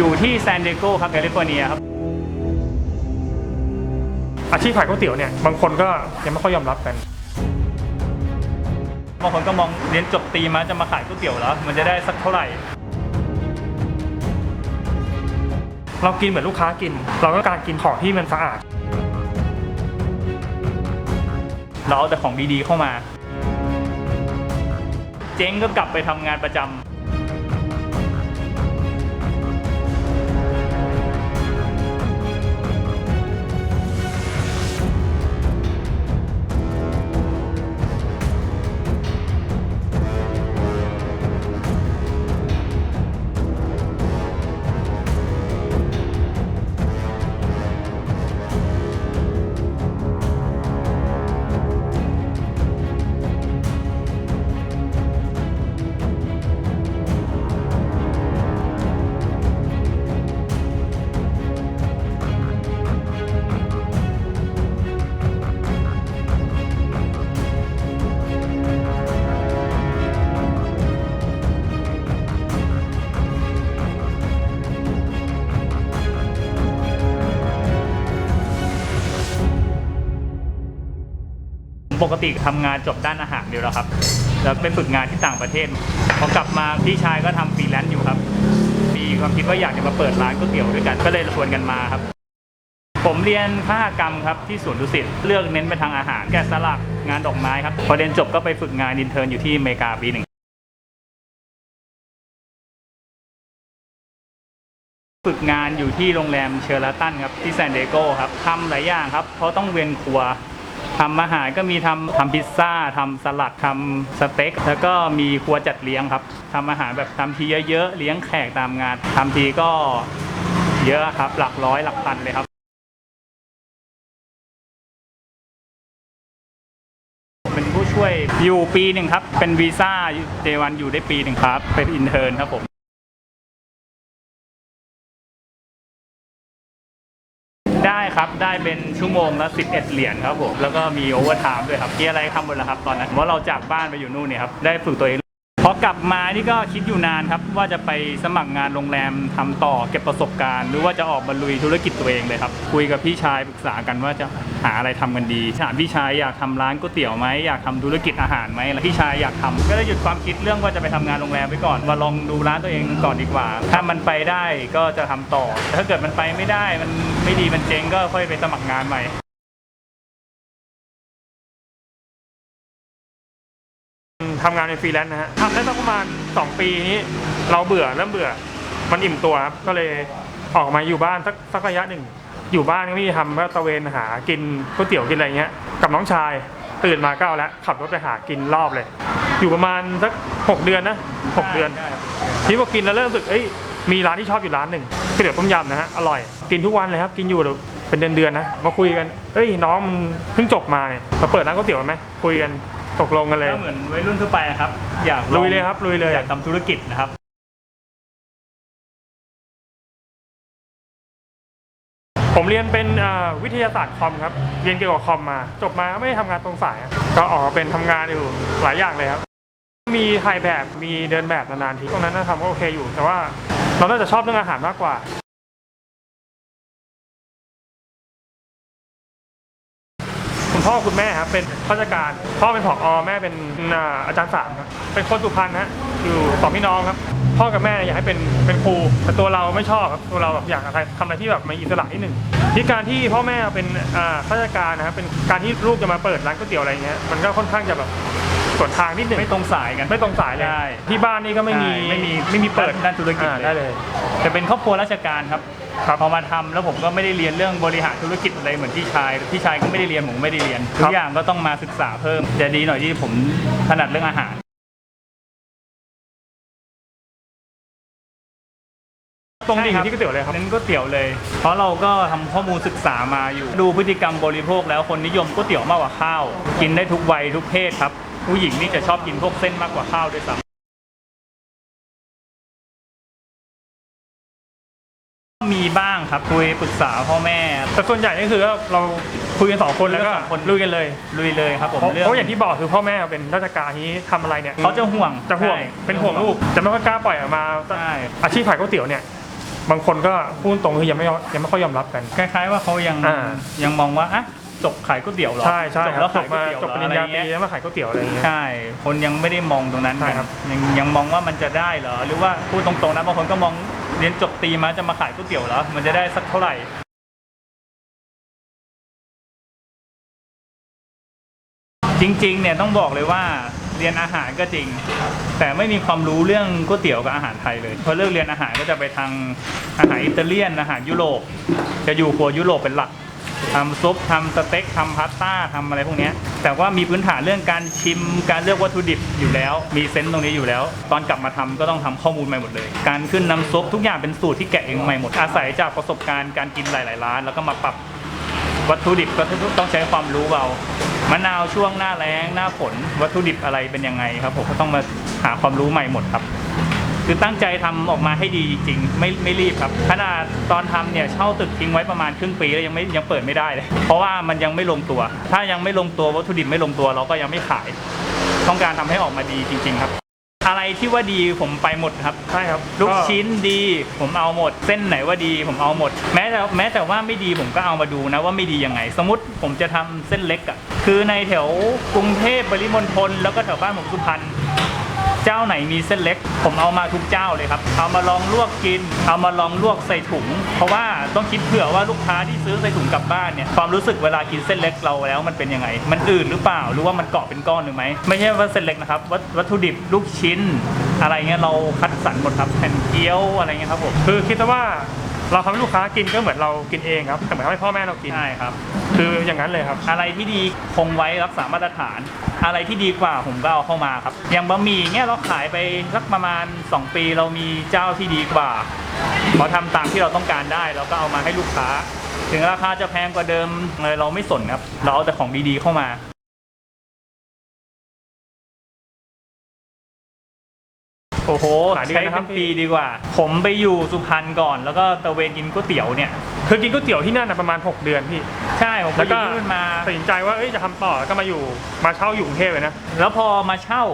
อยู่ที่ซานดิเอโกครับแคลิฟอร์เนียครับอาชีพขายก๋วยเตี๋ยวเนี่ยบางคนก็ยังไม่ค่อยยอมรับกันบางคนก็มองเรียนจบตีมาจะมาขายก๋วยเตี๋ยวแล้ว มันจะได้สักเท่าไหร่ เรากินเหมือนลูกค้ากิน เราต้องการกินของที่มันสะอาด เราเอาแต่ของดีๆเข้ามา เจ๊งก็กลับไปทำงานประจำ ปกติทำงานจบด้านอาหารเดียวแล้วครับ แล้วไปฝึกงานที่ต่างประเทศ พอกลับมาพี่ชายก็ทำฟรีแลนซ์อยู่ครับ มีความคิดว่าอยากจะมาเปิดร้านก๋วยเตี๋ยวด้วยกัน ก็เลยชวนกันมาครับ ผมเรียนคหกรรมครับที่สวนดุสิต เลือกเน้นไปทางอาหาร แกะสลัก งานดอกไม้ครับ พอเรียนจบก็ไปฝึกงานอินเทอร์นอยู่ที่อเมริกาปีหนึ่งฝึกงานอยู่ที่โรงแรมเชอร์ลตันครับที่แซนเอโกครับทำหลายอย่างครับเพราะต้องเวียนครัว ทำอาหารก็มีทำทำพิซซ่าทำสลัดทำสเต็ก แล้วก็มีครัวจัดเลี้ยงครับทำอาหารแบบทำทีเยอะๆ เลี้ยงแขกตามงานทำทีก็เยอะครับ หลักร้อยหลักพันเลยครับ เป็นผู้ช่วยอยู่ปีหนึ่งครับ เป็นวีซ่าเจวันอยู่ได้ปีหนึ่งครับ เป็นอินเทอร์นครับผม ได้ครับได้เป็นชั่วโมงละ11 เหรียญครับผมแล้วก็มีโอเวอร์ไทม์ด้วยครับเกียอะไรทำหมดแล้วครับตอนนั้นเพราะเราจากบ้านไปอยู่นู่นเนี่ยครับได้ฝึกตัวเอง พอกลับมานี่ก็คิดอยู่นานครับ ว่าจะไปสมัครงานโรงแรมทำต่อเก็บประสบการณ์ หรือว่าจะออกมาลุยธุรกิจตัวเองเลยครับ คุยกับพี่ชายปรึกษากันว่าจะหาอะไรทำกันดีถามพี่ชายอยากทำร้านก๋วยเตี๋ยวไหมอยากทำธุรกิจอาหารไหมแล้วพี่ชายอยากทำก็เลยหยุดความคิดเรื่องว่าจะไปทำงานโรงแรมไว้ก่อนมาลองดูร้านตัวเองก่อนดีกว่า ถ้ามันไปได้ก็จะทำต่อแต่ถ้าเกิดมันไปไม่ได้มันไม่ดีมันเจ๊งก็ค่อยไปสมัครงานใหม่ ทำงานเป็นฟรีแลนซ์นะฮะทำได้สักประมาณ 2 ปีนี้ เราเบื่อเริ่มเบื่อ มันอิ่มตัวครับ ก็เลยออกมาอยู่บ้านสักสักระยะหนึ่ง อยู่บ้านก็ไม่มีทำก็ตะเวนหากินก๋วยเตี๋ยวกินอะไรเงี้ย กับน้องชายตื่นมาก็เอาละขับรถไปหากินรอบเลย อยู่ประมาณสักหกเดือนนะหกเดือนที่พอกินแล้วเริ่มรู้สึกเอ้ยมีร้านที่ชอบอยู่ร้านหนึ่งก๋วยเตี๋ยวต้มยำนะฮะอร่อย กินทุกวันเลยครับ กินอยู่เป็นเดือนๆนะมาคุยกันเอ้ยน้องมึงเพิ่งจบมาเนี่ยมาเปิดร้านก๋วยเตี๋ยวไหมคุยกัน ตกลงกันเลย ก็เหมือนวัยรุ่นทั่วไปอะครับ อยากลุยเลยครับลุยเลย อยากทำธุรกิจนะครับผมเรียนเป็นเอ่อวิทยาศาสตร์คอมครับ เรียนเกี่ยวกับคอมมา จบมาก็ไม่ได้ทำงานตรงสายอะก็ออกมาเป็นทำงานอยู่หลายอย่างเลยครับ มีถ่ายแบบ มีเดินแบบนานๆที ตรงนั้นน่าทำก็โอเคอยู่ แต่ว่าเราน่าจะชอบเรื่องอาหารมากกว่า คุณพ่อคุณแม่ครับเป็นข้าราชการ พ่อเป็นผอแม่เป็นอ่าอาจารย์สามครับเป็นคนสุพรรณฮะอยู่สองพี่น้องครับ พ่อกับแม่อยากให้เป็นเป็นครูแต่ตัวเราไม่ชอบครับตัวเราแบบอยากอะไรทำอะไรที่แบบมีอิสระนิดหนึ่งที่การที่พ่อแม่เป็นอ่าข้าราชการนะครับเป็นการที่ลูกจะมาเปิดร้านก๋วยเตี๋ยวอะไรเงี้ยมันก็ค่อนข้างจะแบบสวนทางนิดหนึ่งไม่ตรงสายกันไม่ตรงสายเลยใช่ที่บ้านนี่ก็ไม่มีใช่ไม่มีไม่มีเปิดด้านธุรกิจอ่าเลยได้เลย จะเป็นครอบครัวราชการครับ ครับพอมาทำแล้วผมก็ไม่ได้เรียนเรื่องบริหารธุรกิจอะไรเหมือนพี่ชายพี่ชายก็ไม่ได้เรียนผมก็ไม่ได้เรียนทุกอย่างก็ต้องมาศึกษาเพิ่มจะดีหน่อยที่ผมถนัดเรื่องอาหารตรงดิ่งใช่ครับที่ก๋วยเตี๋ยวเลยครับเน้นก๋วยเตี๋ยวเลย เพราะเราก็ทำข้อมูลศึกษามาอยู่ ดูพฤติกรรมบริโภคแล้วคนนิยมก๋วยเตี๋ยวมากกว่าข้าว กินได้ทุกวัยทุกเพศครับ ผู้หญิงนี่จะชอบกินพวกเส้นมากกว่าข้าวด้วยซ้ำ มีบ้างครับคุยปรึกษาพ่อแม่ แต่ส่วนใหญ่นี่คือเราคุยกันสองคนแล้วก็คุยกันสองคนลุยกันเลยลุยเลยครับผมเพราะเรื่องเพราะอย่างที่บอกคือพ่อแม่เป็นราชการที่ทำอะไรเนี่ยเขาจะห่วงจะห่วงใช่เป็นห่วงลูกจะไม่ค่อยกล้าปล่อยออกมาใช่อาชีพขายก๋วยเตี๋ยวเนี่ยบางคนก็พูดตรงคือยังไม่ยังไม่ค่อยยอมรับกันคล้ายๆว่าเขายังอ่ายังมองว่าอะจบขายก๋วยเตี๋ยวเหรอใช่ใช่จบครัแล้บวจขายบก๋วยมาเตี๋ยวจบปเหรริอญอะไรญาตรีเงี้ยแล้วมาขายก๋วยเตี๋ยวอะไรอย่างเงี้ยใช่ คนยังไม่ได้มองตรงนั้นกันใช่ครับยังยังมองว่ามันจะได้เหรอ หรือว่าพูดตรงๆนะบางคนก็มอง เรียนจบตีมาจะมาขายก๋วยเตี๋ยวแล้ว มันจะได้สักเท่าไหร่จริงๆเนี่ยต้องบอกเลยว่าเรียนอาหารก็จริง แต่ไม่มีความรู้เรื่องก๋วยเตี๋ยวกับอาหารไทยเลยพอเลิกเรียนอาหารก็จะไปทางอาหารอิตาเลียนอาหารยุโรปจะอยู่ครัวยุโรปเป็นหลัก ทำซุปทำสเต็กทำพาสต้าทำอะไรพวกนี้แต่ว่ามีพื้นฐานเรื่องการชิม การเลือกวัตถุดิบอยู่แล้ว มีเซนส์ตรงนี้อยู่แล้ว ตอนกลับมาทำก็ต้องทำข้อมูลใหม่หมดเลย การขึ้นน้ำซุปทุกอย่างเป็นสูตรที่แกะเองใหม่หมด อาศัยจากประสบการณ์การกินหลาย ๆ ร้าน แล้วก็มาปรับวัตถุดิบก็ต้องใช้ความรู้เรามะนาวช่วงหน้าแล้งหน้าฝนวัตถุดิบอะไรเป็นยังไงครับผมก็ต้องมาหาความรู้ใหม่หมดครับ คือตั้งใจทำออกมาให้ดีจริงๆไม่ไม่รีบครับขนาดตอนทำเนี่ยเช่าตึกทิ้งไว้ประมาณครึ่งปีแล้วยังไม่ยังเปิดไม่ได้เลย เพราะว่ามันยังไม่ลงตัว ถ้ายังไม่ลงตัววัตถุดิบไม่ลงตัวเราก็ยังไม่ขาย ต้องการทำให้ออกมาดีจริง ๆ ครับอะไรที่ว่าดีผมไปหมดครับใช่ครับลูกก็ชิ้นดีผมเอาหมด เส้นไหนว่าดีผมเอาหมด แม้แต่แม้แต่ว่าไม่ดีผมก็เอามาดูนะว่าไม่ดียังไง สมมติผมจะทำเส้นเล็กอะ่ะคือในแถวกรุงเทพปริมณฑลแล้วก็แถวบ้านผมสุพรรณ เจ้าไหนมีเส้นเล็ก ผมเอามาทุกเจ้าเลยครับ เอามาลองลวกกิน เอามาลองลวกใส่ถุง เพราะว่าต้องคิดเผื่อว่าลูกค้าที่ซื้อใส่ถุงกลับบ้านเนี่ยความรู้สึกเวลากินเส้นเล็กเราแล้วมันเป็นยังไง มันอืดหรือเปล่าหรือว่ามันเกาะเป็นก้อนหรือไหมไม่ใช่ว่าเส้นเล็กนะครับวัตถุดิบลูกชิ้น อะไรเงี้ยเราคัดสรรหมดครับแผ่นเกี๊ยวอะไรเงี้ยครับผมคือคิดว่า เราทำให้ลูกค้ากินก็เหมือนเรากินเองครับแต่เหมือนทำให้พ่อแม่เรากิน ใช่ครับ คืออย่างนั้นเลยครับ อะไรที่ดีคงไว้รักษามาตรฐาน อะไรที่ดีกว่าผมก็เอาเข้ามาครับ อย่างบะหมี่เงี้ยเราขายไปสักประมาณ 2 ปีเรามีเจ้าที่ดีกว่าพอทำตามที่เราต้องการได้เราก็เอามาให้ลูกค้า ถึงราคาจะแพงกว่าเดิมเลยเราไม่สนครับ เราเอาแต่ของดีๆเข้ามา โอ้โหหลายเดือนใช้นะครัเป็บนปีดีกว่า ผมไปอยู่สุพรรณก่อน แล้วก็ตะเวนกินก๋วยเตี๋ยวเนี่ย คือกินก๋วยเตี๋ยวที่นั่นนะประมาณ 6 เดือนพี่ ใช่ผมไปแล้วอก็ยู่ที่นู่นมา ตัดสินใจว่าเอ้ยจะทำต่อแล้วก็มาอยู่มาเช่าอยู่กรุงเทพเลยนะ แล้วพอมาเช่า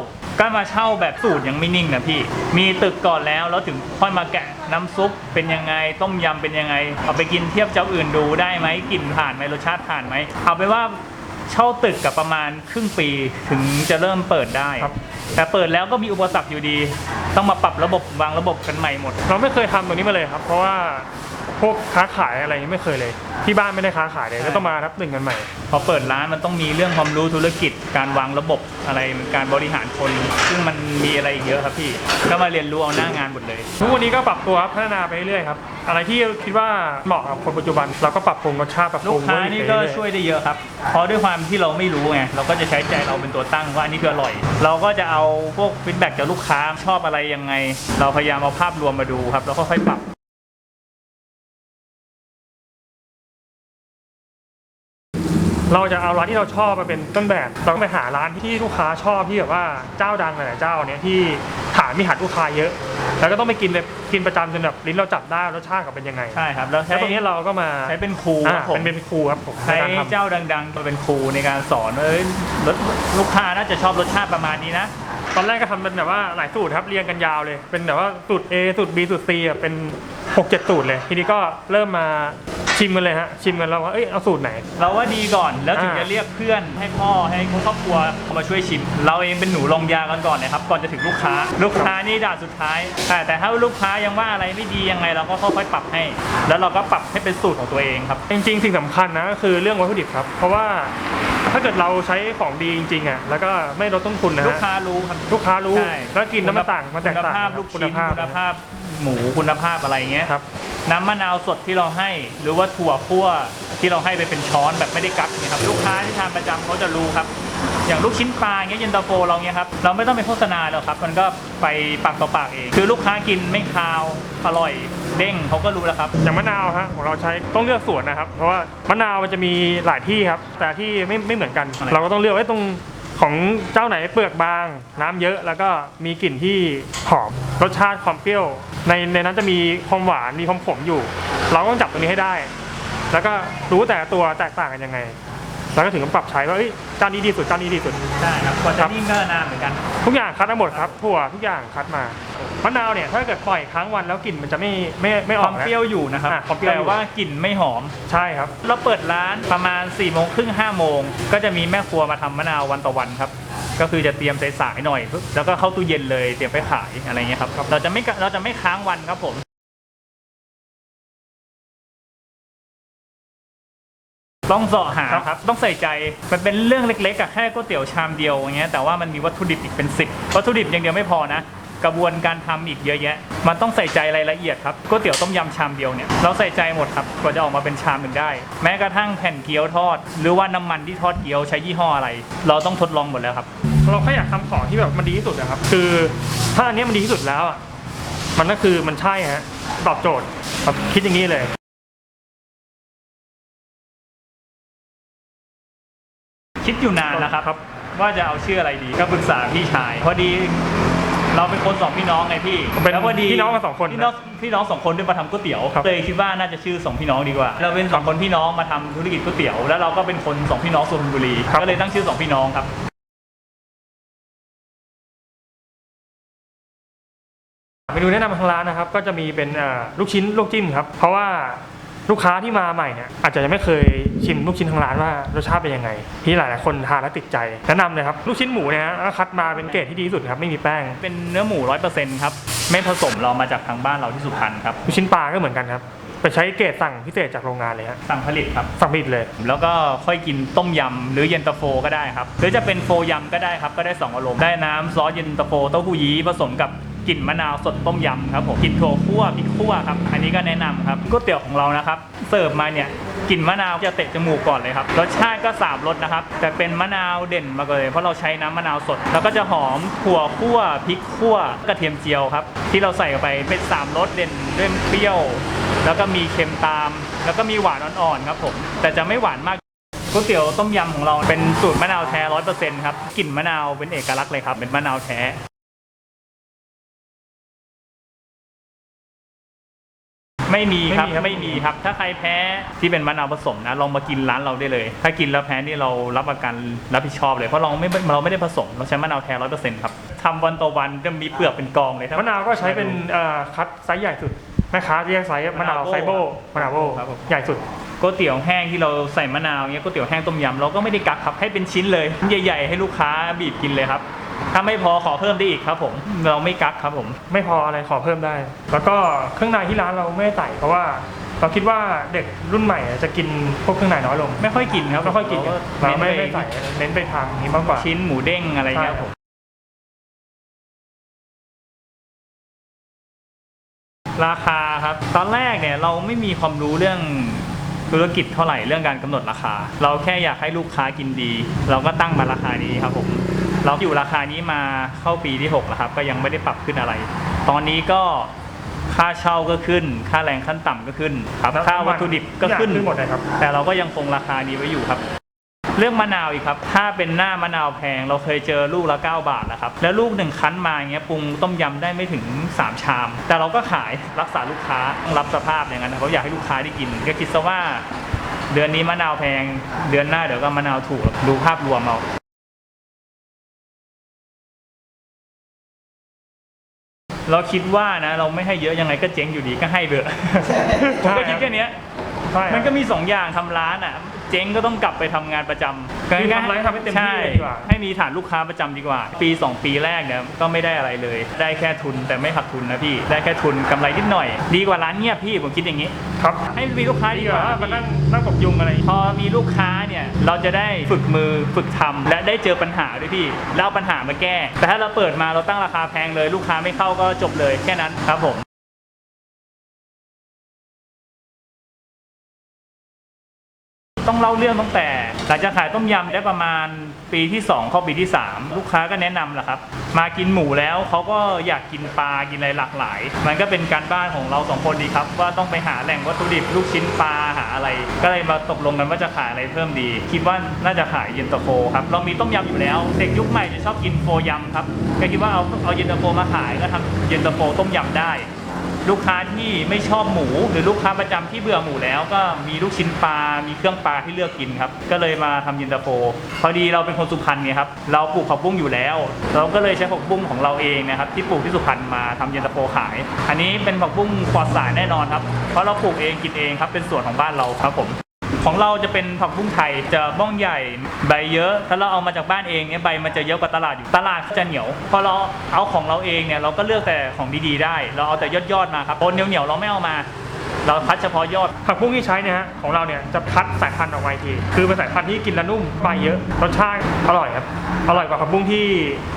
ก็มาเช่าแบบสูตรยังไม่นิ่งนะพี่ มีตึกก่อนแล้วแล้วถึงค่อยมาแกะน้ำซุปเป็นยังไงต้มยำเป็นยังไง เอาไปกินเทียบเจ้าอื่นดูได้ไหมกลิ่นผ่านไหมรสชาติผ่านไหมเอาไปนว่า เช่าตึกกับประมาณครึ่งปีถึงจะเริ่มเปิดได้ ครับ แต่เปิดแล้วก็มีอุปสรรคอยู่ดี ต้องมาปรับระบบวางระบบกันใหม่หมด เราไม่เคยทำตรงนี้มาเลยครับ เพราะว่าพ วกค้าขายอะไรอย่างนี้ไม่เคยเลย ที่บ้านไม่ได้ค้าขายเลยใช่ก็ต้องมารับหนึ่งกันใหม่ พอเปิดร้านมันต้องมีเรื่องความรู้ธุรกิจ การวางระบบอะไรการบริหารคน ซึ่งมันมีอะไรอีกเยอะครับพี่ ก็มาเรียนรู้เอาหน้างานหมดเลย ทุกวันนี้ก็ปรับตัวครับพัฒนาไปเรื่อยๆครับอะไรที่คิดว่าเหมาะกับคนปัจจุบัน เราก็ปรับปรุงรสชาติปรับปลูรุกงค้าวัตถุดินี่บไปก็เรื่อยๆช่วยได้เยอะครับ เพราะด้วยความที่เราไม่รู้ไงเราก็จะใช้ใจเราเป็นตัวตั้งว่าอันนี้คืออร่อย เราก็จะเอาพวกฟีดแบ็กจากลูกค้าชอบอะไรยังไง เราพยายามเอาภาพรวมมาดูครับแล้วก็ค่อยปรับ เราจะเอาร้านที่เราชอบมาเป็นต้นแบบ เราก็ไปหาร้านที่ลูกค้าชอบที่แบบว่าเจ้าดังหลายๆเจ้าเนี้ยที่ฐานมีฐานลูกค้าเยอะ แล้วก็ต้องไปกินเลยกินประจำจนแบบลิ้นเราจับได้รสชาติกับเป็นยังไงใช่ครับแล้วแล้ใช้วตรงนี้เราก็มาใช้เป็นครูคอ่ารับผมเป็นเป็นครูครับผมใช้ในการทำ เจ้าดังๆมาเป็นครูในการสอนว่าเอ้ยรสลูกค้าน่าจะชอบรสชาติประมาณนี้นะ ตอนแรกก็ทำเป็นแบบว่าหลายสูตรครับเรียงกันยาวเลย เป็นแบบว่าสูตร A สูตร B สูตร C อะเป็น 6 7 สูตรเลย ทีนี้ก็เริ่มมา ชิมกันเลยฮะชิมกันแล้วว่าเอ้ยเอาสูตรไหน เราว่าดีก่อนแล้วถึงอ่า จะเรียกเพื่อนให้พ่อให้ครอบครัวมาช่วยชิม เราเองเป็นหนูลองยากันก่อนนะครับก่อนจะถึงลูกค้า ลูกค้านี่ด่านสุดท้ายแต่แต่ถ้าลูกค้ายังว่าอะไรไม่ดียังไงเราก็ค่อยๆปรับให้ แล้วเราก็ปรับให้เป็นสูตรของตัวเองครับ จริงๆสิ่งสำคัญนะก็คือเรื่องวัตถุดิบครับ เพราะว่าถ้าเกิดเราใช้ของดีจริงๆอะแล้วก็ไม่ลดต้นทุนนะลูกฮะค้ารู้ครับ ลูกค้ารู้ใช่แล้วกินแล้วมันต่างมันแตกคุณต่างภาพลูกชิ้นคุณภาพคุณภาพ หมูคุณภาพอะไรเงี้ยครับ น้ำมะนาวสดที่เราให้ หรือว่าถั่วคั่วที่เราให้ไปเป็นช้อนแบบไม่ได้กักเนี่ยครับลูกค้าที่ทานประจำเขาจะรู้ครับ อย่างลูกชิ้นปลาอย่างเงี้ยเย็นตาโฟเราเงี้ยครับเราไม่ต้องไปโฆษณาแล้วครับ มันก็ไปปากต่อปากเอง คือลูกค้ากินไม่คาวอร่อยเด้งเขาก็รู้แล้วครับ อย่างมะนาวฮะของเราใช้ต้องเลือกสวนนะครับ เพราะว่ามะนาวมันจะมีหลายที่ครับ แต่ที่ไม่ไม่เหมือนกัน อะไร เราก็ต้องเลือกไว้ตรง ของเจ้าไหนเปลือกบาง น้ำเยอะแล้วก็มีกลิ่นที่หอมรสชาติความเปรี้ยว ในในนั้นจะมีความหวานมีความขมอยู่ เราก็ต้องจับตรงนี้ให้ได้ แล้วก็รู้แต่ตัวแตกต่างกันยังไง แล้วก็ถึงจะปรับใช้ว่าเอ้ยเจ้านี้ดีสุดเจ้านี้ดีสุดใช่ครับกว่าจะนิ่งก็นานเหมือนกัน ทุกอย่างคัดมาหมดครับถั่วทุกอย่างคัดมามะนาวเนี่ยถ้าเกิดปล่อยค้างวันแล้วกลิ่นมันจะไม่ไม่ไม่คออวากมนะเปรี้ยวอยู่นะครับอะความเปรี้ยวอยู่แต่ว่ากลิ่นไม่หอม ใช่ครับ เราเปิดร้านประมาณ4ี่โมงครึ่งห้าโมงก็จะมีแม่ครัวมาทำมะนาววันต่อวันครับ ก็คือจะเตรียมสายๆหน่อย แล้วก็เข้าตู้เย็นเลยเตรียมไปขายอะไรเงี้ยครับ เราจะไม่กะเราจะไม่ค้างวันครับผม ต้องเสาะหาครับครับต้องใส่ใจมันเป็นเรื่องเล็กๆอะแค่ก๋วยเตี๋ยวชามเดียวอย่างเงี้ยแต่ว่ามันมีวัตถุดิบอีกเป็นสิบวัตถุดิบอย่างเดียวไม่พอนะกระบวนการทำอีกเยอะแยะ มันต้องใส่ใจรายละเอียดครับก๋วยเตี๋ยวต้มยำชามเดียวเนี่ยเราใส่ใจหมดครับกว่าจะออกมาเป็นชามหนึ่งได้ แม้กระทั่งแผ่นเกี๊ยวทอด หรือว่าน้ำมันที่ทอดเกี๊ยวใช้ยี่ห้ออะไร เราต้องทดลองหมดแล้วครับ เราแค่อยากทำของที่แบบมันดีที่สุดนะครับ คือถ้าอันเนี้ยมันดีที่สุดแล้วอะมันก็คือมันใช่ฮะตอบโจทย์ครับคิดอย่างนี้เลย คิดอยู่นานนะครับครับ ว่าจะเอาชื่ออะไรดีก็ปรึกษาพี่ชาย พอดี เราเป็นคนสองพี่น้องไงพี่เป็นแล้วพอดีพี่น้องกันสองคนพี่น้องพี่น้องสองคนด้วยมาทำก๋วยเตี๋ยวครับ เลยคิดว่าน่าจะชื่อสองพี่น้องดีกว่า เราเป็นสองคนพี่น้องมาทำธุรกิจก๋วยเตี๋ยวแล้วเราก็เป็นคนสองพี่น้องสุพรรณบุรีก็เลยตั้งชื่อสองพี่น้องครับ เมนูแนะนำทางร้านนะครับก็จะมีเป็นเอ่อลูกชิ้นลูกจิ้มครับเพราะว่า ลูกค้าที่มาใหม่เนี่ยอาจจะยังไม่เคยชิมลูกชิ้นทางร้านว่ารสชาติเป็นยังไง ที่หลายๆคนทานแล้วติดใจแนะนำเลยครับลูกชิ้นหมูเนี่ยฮะก็คัดมาเป็นเกรดที่ดีที่สุดครับไม่มีแป้ง เป็นเนื้อหมูร้อยเปอร์เซ็นต์ครับไม่ผสมเรามาจากทางบ้านเราที่สุพรรณครับลูกชิ้นปลาก็เหมือนกันครับไปใช้เกรดสั่งพิเศษจากโรงงานเลยฮะสั่งผลิตครับ สั่งผิดเลย แล้วก็ค่อยกินต้มยำหรือเย็นตาโฟก็ได้ครับหรือจะเป็นโฟยำก็ได้ครับก็ได้สองอารมณ์ได้น้ำซอสเย็นตาโฟเต้าหู้ยี้ผสมกับ กลิ่นมะนาวสดต้มยำครับผมกลิ่นถั่วคั่วพริกคั่วครับอันนี้ก็แนะนำครับก๋วยเตี๋ยวของเรานะครับเสิร์ฟมาเนี่ยกลิ่นมะนาวจะเตะจมูกก่อนเลยครับรสชาติก็สามรสนะครับแต่เป็นมะนาวเด่นมาเลย เพราะเราใช้น้ำมะนาวสด แล้วก็จะหอมถั่วคั่วพริกคั่วกระเทียมเจียวครับที่เราใส่เข้าไปเป็นสามรสเด่นด้วยเปรี้ยว แล้วก็มีเค็มตาม แล้วก็มีหวานอ่อนๆครับผมแต่จะไม่หวานมากก๋วยเตี๋ยวต้มยำของเราเป็นสูตรมะนาวแท้ร้อยเปอร์เซ็นต์ครับกลิ่นมะนาวเป็นเอกลักษณ์เลยครับเป็นมะนาวแท้ ไม่มีครับไม่ไม่มีมีครับครับ ถ้าใครแพ้ที่เป็นมะนาวผสมนะลองมากินร้านเราได้เลย ถ้ากินแล้วแพ้นี่เรารับประกันรับผิดชอบเลยเพราะเราไม่เราไม่ได้ผสมเราใช้มะนาวแท้ร้อยเปอร์เซ็นต์ครับทำวันต่อวันจะมีเปลือกเป็นกองเลยครับมะนาวก็ใช้เป็นเอ่อคัดไซส์ใหญ่สุดแม่ค้าเรียกไซส์มะนาวมะนาวโบ้ไซส์โบมะนาวโบครับผมใหญ่สุดก๋วยเตี๋ยวแห้งที่เราใส่มะนาวเงี้ยก๋วยเตี๋ยวแห้งต้มยำเราก็ไม่ได้กักครับให้เป็นชิ้นเลยชิ้นใหญ่ ๆ ให้ลูกค้าบีบกินเลยครับ ถ้าไม่พอขอเพิ่มได้อีกครับผม เราไม่กักครับผม ไม่พออะไรขอเพิ่มได้ แล้วก็เครื่องในที่ร้านเราไม่ได้ใส่เพราะว่าเราคิดว่าเด็กรุ่นใหม่จะกินพวกเครื่องในน้อยลง ไม่ค่อยกินครับไม่ค่อยกินกันเราไม่ไม่ใส่เน้นไปทางนี้มากกว่าชิ้นหมูเด้งอะไรเงี้ยใช่ผมราคาครับตอนแรกเนี่ยเราไม่มีความรู้เรื่องธุรกิจเท่าไหร่เรื่องการกำหนดราคา เราแค่อยากให้ลูกค้ากินดี เราก็ตั้งมาราคานี้ครับผม เราอยู่ราคานี้มาเข้าปีที่ 6 แล้วครับ ก็ยังไม่ได้ปรับขึ้นอะไร ตอนนี้ก็ค่าเช่าก็ขึ้น ค่าแรงขั้นต่ำก็ขึ้นครับแล้วค่าวัตถุดิบก็ขึ้นขึ้นหมดเลยครับ แต่เราก็ยังคงราคานี้ไว้อยู่ครับ เรื่องมะนาวอีกครับ ถ้าเป็นหน้ามะนาวแพง เราเคยเจอลูกละ 9 บาทนะครับ แล้วลูกหนึ่งคั้นมาอย่างเงี้ยปรุงต้มยำได้ไม่ถึง 3 ชาม แต่เราก็ขายรักษาลูกค้าต้องรับสภาพอย่างนั้นนะเขาอยากให้ลูกค้าได้กิน ก็คิดซะว่า เดือนนี้มะนาวแพง เดือนหน้าเดี๋ยวก็มะนาวถูก ดูภาพรวมเอา เราคิดว่านะ เราไม่ให้เยอะยังไงก็เจ๊งอยู่ดีก็ให้เถอะผมก็คิดแค่เนี้ย ใช่มันก็มีสองอย่างทำร้านอะ เจ๊งก็ต้องกลับไปทำงานประจำคือทำร้านให้ทำให้เต็มที่เลยดีกว่าใช่ให้มีฐานลูกค้าประจำดีกว่า ปี 2 ปีแรกเนี่ยก็ไม่ได้อะไรเลย ได้แค่ทุนแต่ไม่ขาดทุนนะพี่ ได้แค่ทุนกำไรนิดหน่อย ดีกว่าร้านเงียบพี่ผมคิดอย่างนี้ ครับให้มีลูกค้าดีดีกกว่าว่า มานั่งนั่งกบยุงอะไร พอมีลูกค้าเนี่ยเราจะได้ฝึกมือฝึกทำและได้เจอปัญหาด้วยพี่แล้วเอาปัญหามาแก้ แต่ถ้าเราเปิดมาเราตั้งราคาแพงเลย ลูกค้าไม่เข้าก็จบเลยแค่นั้นครับผม ต้องเล่าเรื่องตั้งแต่ หลังจากขายต้มยำได้ประมาณปีที่ 2 เข้าปีที่ 3 ลูกค้าก็แนะนำแหละครับ มากินหมูแล้วเขาก็อยากกินปลากินอะไรหลากหลาย มันก็เป็นการบ้านของเราสองคนดีครับ ว่าต้องไปหาแหล่งวัตถุดิบลูกชิ้นปลาหาอะไร ก็เลยมาตกลงกันว่าจะขายอะไรเพิ่มดี คิดว่าน่าจะขายเย็นตาโฟครับเรามีต้มยำอยู่แล้วเด็กยุคใหม่จะชอบกินโฟยำครับก็คิดว่าเอาเอาเย็นตาโฟมาขายก็ทำเย็นตาโฟต้มยำได้ ลูกค้าที่ไม่ชอบหมู หรือลูกค้าประจำที่เบื่อหมูแล้วก็มีลูกชิ้นปลา มีเครื่องปลาที่เลือกกินครับ ก็เลยมาทำเย็นตาโฟ พอดีเราเป็นคนสุพรรณไงครับ เราปลูกผักบุ้งอยู่แล้ว เราก็เลยใช้ผักบุ้งของเราเองนะครับที่ปลูกที่สุพรรณมาทำเย็นตาโฟขาย อันนี้เป็นผักบุ้งปลอดสารแน่นอนครับ เพราะเราปลูกเองกินเองครับ เป็นส่วนของบ้านเราครับผม ของเราจะเป็นผักบุ้งไทยจะบ้องใหญ่ใบเยอะ ถ้าเราเอามาจากบ้านเองเนี่ยใบมันจะเยอะกว่าตลาดอยู่ตลาดจะเหนียวพอเราเอาของเราเองเนี่ยเราก็เลือกแต่ของดีๆ ได้ เราเอาแต่ยอดยอดๆมาครับโอนเหนียวๆเราไม่เอามา เราคัดเฉพาะยอด ผักบุ้งที่ใช้เนี่ยฮะของเราเนี่ยจะคัดสายพันธุ์ออกมาอีกที คือเป็นสายพันธุ์ที่กินแล้วนุ่มใบเยอะรสชาติอร่อยครับอร่อยกว่าผักบุ้งที่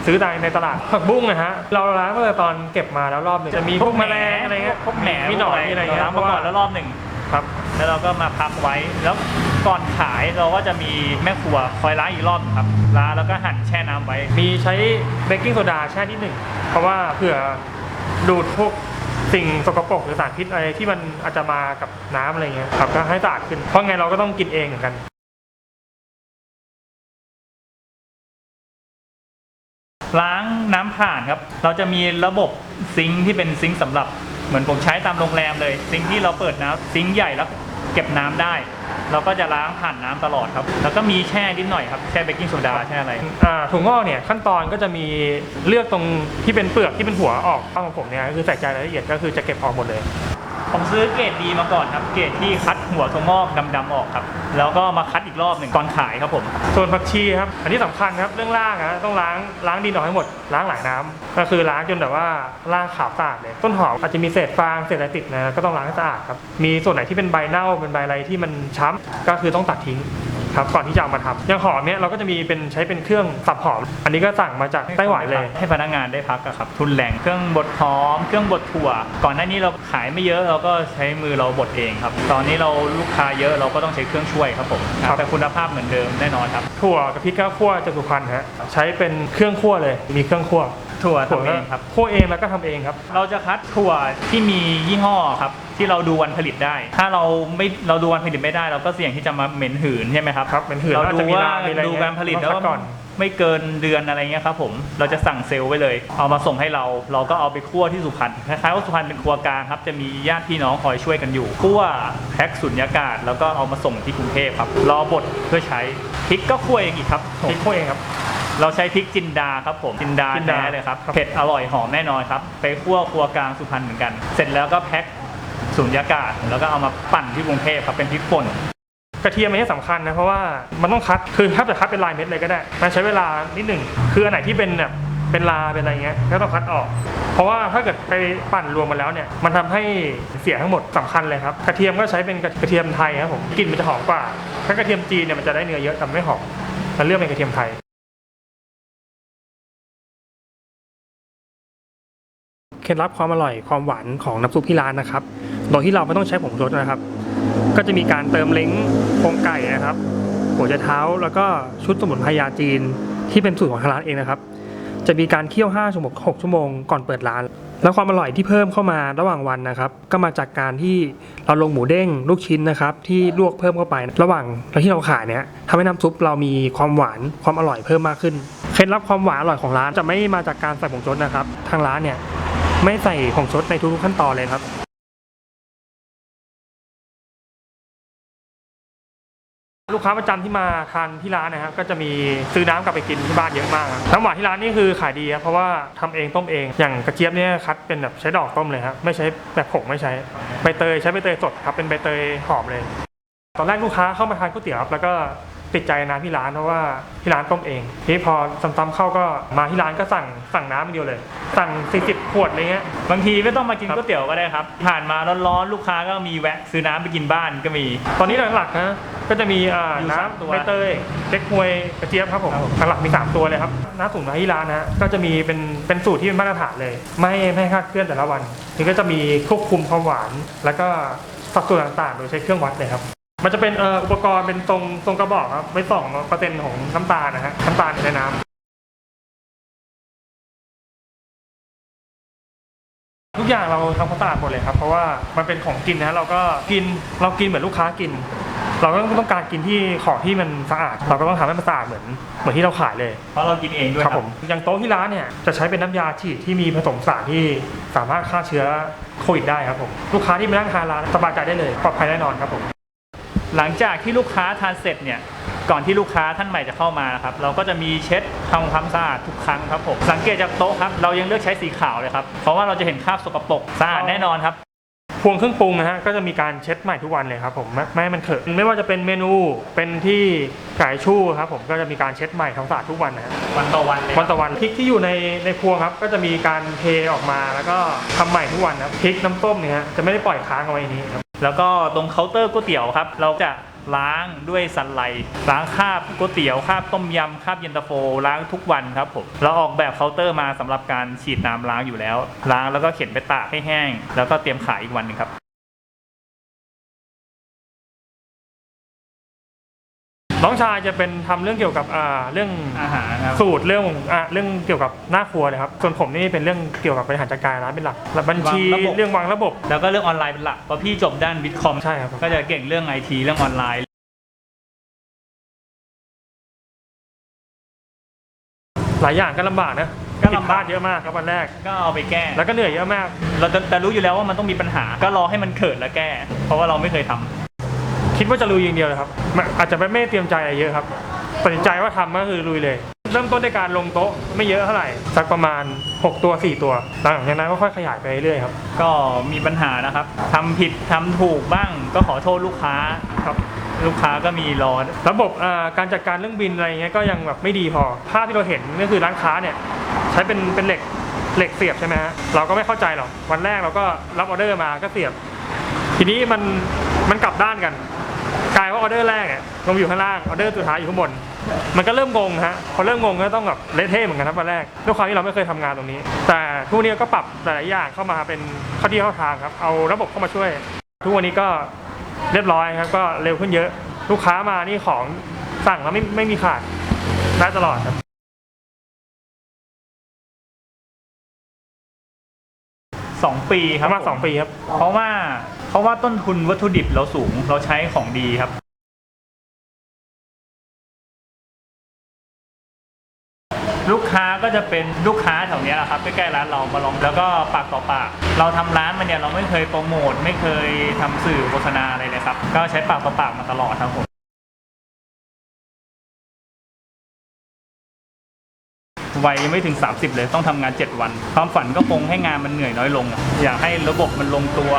ซื้อในในตลาดผักบุ้งนะฮะเราล้างเมื่อตอนเก็บมาแล้วรอบหนึงจะมีพวกแมลงอะไรเงี้ยพวกแหนมีหนอนมีอะไรเงี้ยล้างมาก่อนแล้วรอบหนึ่ง ครับแล้วเราก็มาพักไว้แล้วก่อนขายเราก็จะมีแม่ครัวคอยล้างอีกรอบครับล้างแล้วก็หั่นแช่น้ำไว้ มีใช้เบกกิ้งโซดาแช่นิดหนึ่งเพราะว่าเผื่อดูดพวกสิ่งสกปรกหรือสารพิษอะไรที่มันอาจจะมากับน้ำอะไรเงี้ยครับก็ให้สะอาดขึ้นเพราะไงเราก็ต้องกินเองเหมือนกัน ล้างน้ำผ่านครับ เราจะมีระบบซิงค์ที่เป็นซิงค์สำหรับ เหมือนผมใช้ตามโรงแรมเลย ซิงค์ที่เราเปิดน้ำซิงค์ใหญ่แล้วเก็บน้ำได้ เราก็จะล้างผ่านน้ำตลอดครับ แล้วก็มีแช่นิดหน่อยครับ แช่เบกกิ้งโซดาแช่อะไรอ่าถั่วงอกเนี่ยขั้นตอนก็จะมีเลือกตรงที่เป็นเปลือกที่เป็นหัวออกข้างของผมเนี่ยก็คือใส่ใจรายละเอียดก็คือจะเก็บออกหมดเลย ผมซื้อเกรดดีมาก่อนครับ เกรดที่คัด หัวถั่วงอกดำๆออกครับ แล้วก็มาคัดอีกรอบหนึ่งก่อนขายครับผม ส่วนผักชีครับ อันนี้สำคัญครับเรื่องล่างนะต้องล้างล้างดินออกให้หมดล้างหลายน้ำก็คือล้างจนแบบว่าล่างขาวสะอาดเลย ต้นหอมอาจจะมีเศษฟางเศษอะไรติดนะก็ต้องล้างให้สะอาดครับมีส่วนไหนที่เป็นใบเน่าเป็นใบอะไรที่มันช้ำก็คือต้องตัดทิ้ง ครับก่อนที่จะเอามาทำอย่างหอมเนี่ยเราก็จะมีเป็นใช้เป็นเครื่องสับหอม อันนี้ก็สั่งมาจากไต้หวันเลย ให้พนักงานได้พักอะครับ ทุนแรงเครื่องบดหอม เครื่องบดถั่ว ก่อนหน้านี้เราขายไม่เยอะเราก็ใช้มือเราบดเองครับ ตอนนี้เราลูกค้าเยอะเราก็ต้องใช้เครื่องช่วยครับผมครับ แต่คุณภาพเหมือนเดิมแน่นอนครับ ถั่วกับพริกก็คั่วจากสุพรรณฮะใช้เป็นเครื่องคั่วเลย มีเครื่องคั่วถั่วถั่วทำเองครับ คั่วเองแล้วก็ทำเองครับ เราจะคัดถั่วที่มียี่ห้อครับ ที่เราดูวันผลิตได้ ถ้าเราไม่เราดูวันผลิตไม่ได้ เราก็เสี่ยงที่จะมาเหม็นหืนใช่ไหมครับครับเหม็นหืนเราแล้วดูจะมีว่าลามีอะไรดูเงี้ยการผลิตต้แล้องวคัดก่อนไม่เกินเดือนอะไรเงี้ยครับผม เราจะสั่งเซลล์ไว้เลย เอามาส่งให้เรา เราก็เอาไปคั่วที่สุพรรณ คล้ายๆว่าสุพรรณเป็นครัวกลางครับ จะมีญาติพี่น้องคอยช่วยกันอยู่ คั่วแพ็คสุญญากาศ แล้วก็เอามาส่งที่กรุงเทพครับ รอบดเพื่อใช้ พริกก็คั่วเองอีกครับพริกคั่วเองครับ เราใช้พริกจินดาครับผม จินดาจินดาแท้เลยครับครับ เผ็ดอร่อยหอมแน่นอนครับ ไปคั่วครัวกลางสุพรรณเหมือนกัน เสร็จแล้วก็แพ็ค สุญญากาศ แล้วก็เอามาปั่นที่กรุงเทพครับเป็นพริกป่นกระเทียมอันนี้สำคัญนะเพราะว่ามันต้องคัดคือถ้าจะคัดเป็นลายเม็ดเลยก็ได้มันใช้เวลานิดหนึ่งคืออันไหนที่เป็นแบบเป็นลาเป็นอะไรเงี้ยก็ต้องคัดออก เพราะว่าถ้าเกิดไปปั่นรวมมาแล้วเนี่ยมันทำให้เสียทั้งหมดสำคัญเลยครับกระเทียมก็ใช้เป็นกระเทียมไทยครับผมกลิ่นมันจะหอมกว่าถ้ากระเทียมจีนเนี่ยมันจะได้เนื้อเยอะแต่ไม่หอมมันเลือกเป็นกระเทียมไทยเคล็ดลับความอร่อยความหวานของน้ำซุปที่ร้านนะครับ โดยที่เราไม่ต้องใช้ผงชูรสนะครับ ก็จะมีการเติมเล้งโครงไก่นะครับหัวใจเท้าแล้วก็ชุดสมุนไพรยาจีนที่เป็นสูตรของทางร้านเองนะครับ จะมีการเคี่ยว5ชั่วโมง6ชั่วโมงก่อนเปิดร้าน แล้วความอร่อยที่เพิ่มเข้ามาระหว่างวันนะครับ ก็มาจากการที่เราลงหมูเด้งลูกชิ้นนะครับ ที่ลวกเพิ่มเข้าไประหว่างที่เราขายเนี่ยทำให้น้ำซุปเรามีความหวานความอร่อยเพิ่มมากขึ้นเคล็ดลับความหวานอร่อยของร้านจะไม่มาจากการใส่ผงชูรสนะครับ ทางร้านเนี่ยไม่ใส่ผงชูรสในทุกๆขั้นตอนเลยครับ ลูกค้าประจำที่มาทานที่ร้านนะครับก็จะมีซื้อน้ำกลับไปกินที่บ้านเยอะมาก น้ำหวานที่ร้านนี่คือขายดีครับเพราะว่าทำเองต้มเองอย่างกระเจี๊ยบเนี่ยคัดเป็นแบบใช้ดอกต้มเลยครับไม่ใช้แบบผงไม่ใช้ใบเตยใช้ใบเตยสดครับเป็นใบเตยหอมเลย ตอนแรกลูกค้าเข้ามาทานก๋วยเตี๋ยวครับแล้วก็ ติดใจน้ำที่ร้านเพราะว่าที่ร้านต้มเองทีนี้พอซ้ำๆเข้าก็มาที่ร้านก็สั่งสั่งน้ำอย่างเดียวเลย สั่ง 40 ขวดอะไรเงี้ย บางทีไม่ต้องมากินครับก๋วยเตี๋ยวก็ได้ครับ ผ่านมาร้อนๆลูกค้าก็มีแวะซื้อน้ำไปกินบ้านก็มี ตอนนี้หลักๆนะก็จะมีอ่าอยู่สามตัวน้ำใบเตยเก๊กฮวยกระเจี๊ยบครับผมครับผมหลักๆมี 3 ตัวเลยครับน้ำสูตรมาที่ร้านนะก็จะมีเป็นเป็นสูตรที่เป็นมาตรฐานเลย ไม่ให้ไม่ให้คลาดเคลื่อนแต่ละวันถึงก็จะมีควบคุมความหวาน แล้วก็สัดส่วนต่างๆ โดยใช้เครื่องวัดเลยครับ มันจะเป็นเอ่ออุปกรณ์เป็นตรงตรงกระบอกครับไว้ส่องเปอร์เซ็นต์ของน้ำตาลนะฮะน้ำตาลในน้ำทุกอย่างเราทำความสะอาดหมดเลยครับ เพราะว่ามันเป็นของกินนะเราก็กินเรากินเหมือนลูกค้ากิน เราก็ต้องการกินที่ของที่มันสะอาด เราก็ต้องทำให้มันสะอาดเหมือนเหมือนที่เราขายเลยเพราะเรากินเองด้วยคครัรับบผมอย่างโต๊ะที่ร้านเนี่ยจะใช้เป็นน้ำยาฉีดที่มีผสมสารที่สามารถฆ่าเชื้อโควิดได้ครับผมลูกค้าที่มานั่งทานร้านสบายใจได้เลยปลอดภัยแน่นอนครับผม หลังจากที่ลูกค้าทานเสร็จเนี่ยก่อนที่ลูกค้าท่านใหม่จะเข้ามานะครับเราก็จะมีเช็ดทำความสะอาดทุกครั้งครับผมสังเกตจากโต๊ะครับเรายังเลือกใช้สีขาวเลยครับเพราะว่าเราจะเห็นคราบสกปรกสะอาดแน่นอนครับพวงเครื่องปรุงนะฮะก็จะมีการเช็ดใหม่ทุกวันเลยครับผมไม่ไม่ให้มันเถอะไม่ว่าจะเป็นเมนูเป็นที่ไก่ชู่ครับผมก็จะมีการเช็ดใหม่ทำความสะอาดทุกวันนะฮะวันต่อวันเลยวันต่อวันพริกที่อยู่ในในพวงครับ ก็จะมีการเทออกมาแล้วก็ทำใหม่ทุกวันนะครับพริกน้ำต้มเนี่ยฮะจะไม่ได้ปล่อยค้างเอาไว้ในนี้ครับ แล้วก็ตรงเคาน์เตอร์ก๋วยเตี๋ยวครับ เราจะล้างด้วยสันไลล้างคราบก๋วยเตี๋ยวคราบต้มยำคราบเย็นตาโฟ ล้างทุกวันครับผมเราออกแบบเคาน์เตอร์มาสำหรับการฉีดน้ำล้างอยู่แล้ว ล้างแล้วก็เข็นไปตากให้แห้ง แล้วก็เตรียมขายอีกวันหนึงครับ น้องชายจะเป็นทำเรื่องเกี่ยวกับอ่าเรื่องอาหารครับสูตรเรื่องอะเรื่องเกี่ยวกับหน้าครัวเลยครับ ส่วนผมนี่เป็นเรื่องเกี่ยวกับบริหารจัดการร้านเป็นหลักและบัญชีวางระบบ เรื่องวางระบบ แล้วก็เรื่องออนไลน์เป็นหลักเพราะพี่จบด้านวิทย์คอมใช่ครับ ก็จะเก่งเรื่องไอทีเรื่องออนไลน์ หลายอย่างก็ลำบากนะก็ลำบาก ผิดพลาดเยอะมากครับวันแรก ก็เอาไปแก้ แล้วก็เหนื่อยเยอะมาก เราจะแต่รู้อยู่แล้วว่ามันต้องมีปัญหา ก็รอให้มันเกิดแล้วแก้ เพราะว่าเราไม่เคยทำ คิดว่าจะลุยอย่างเดียวเลยครับไม่อาจจะไม่ไม่เตรียมใจอะไรเยอะครับตัดสินใจว่าทำก็คือลุยเลย เริ่มต้นในการลงโต๊ะไม่เยอะเท่าไหร่สักประมาณ 6 ตัว 4 ตัว หลังจากนั้นก็ค่อยขยายไปเรื่อยๆครับ ก็มีปัญหานะครับทำผิดทำถูกบ้าง ก็ขอโทษลูกค้าครับลูกค้าก็มีรอระบบอ่าการจัดการเรื่องบินอะไรเงี้ยก็ยังแบบไม่ดีพอภาพที่เราเห็นก็คือร้านค้าเนี่ยใช้เป็นเป็นเหล็กเหล็กเสียบใช่ไหมฮะเราก็ไม่เข้าใจหรอกวันแรกเราก็รับออเดอร์มาก็เสียบ ทีนี้มันมันกลับด้านกัน กลายว่าออเดอร์แรกเนี่ยลงอยู่ข้างล่างออเดอร์สุดท้ายอยู่ข้างบน มันก็เริ่มงงฮะพอเริ่มงงก็ต้องแบบเละเทะเหมือนกันครับวันแรกด้วยความที่เราไม่เคยทำงานตรงนี้ แต่ทุกวันนี้ก็ปรับหลายๆอย่างเข้ามาเป็นข้อดีเข้าทางครับเอาระบบเข้ามาช่วย ทุกวันนี้ก็เรียบร้อยครับก็เร็วขึ้นเยอะ ลูกค้ามานี่ของสั่งแล้วไม่ไม่มีขาดได้ตลอดครับ2ปีคปรับระมาณผสองปีครับ เพราะว่า เพราะว่าต้นทุนวัตถุดิบเราสูงเราใช้ของดีครับ ลูกค้าก็จะเป็นลูกค้าแถวเนี้ยแหละครับใกล้ๆร้านเรามาลองแล้วก็ปากต่อปาก เราทำร้านมาเนี่ยเราไม่เคยโปรโมทไม่เคยทำสื่อโฆษณาอะไรเลยครับ ก็ใช้ปากต่อปากมาตลอดครับผม วัยยังไม่ถึง 30 เลยต้องทำงาน 7 วัน ความฝันก็คงให้งานมันเหนื่อยน้อยลงอะอยากให้ระบบมันลงตัว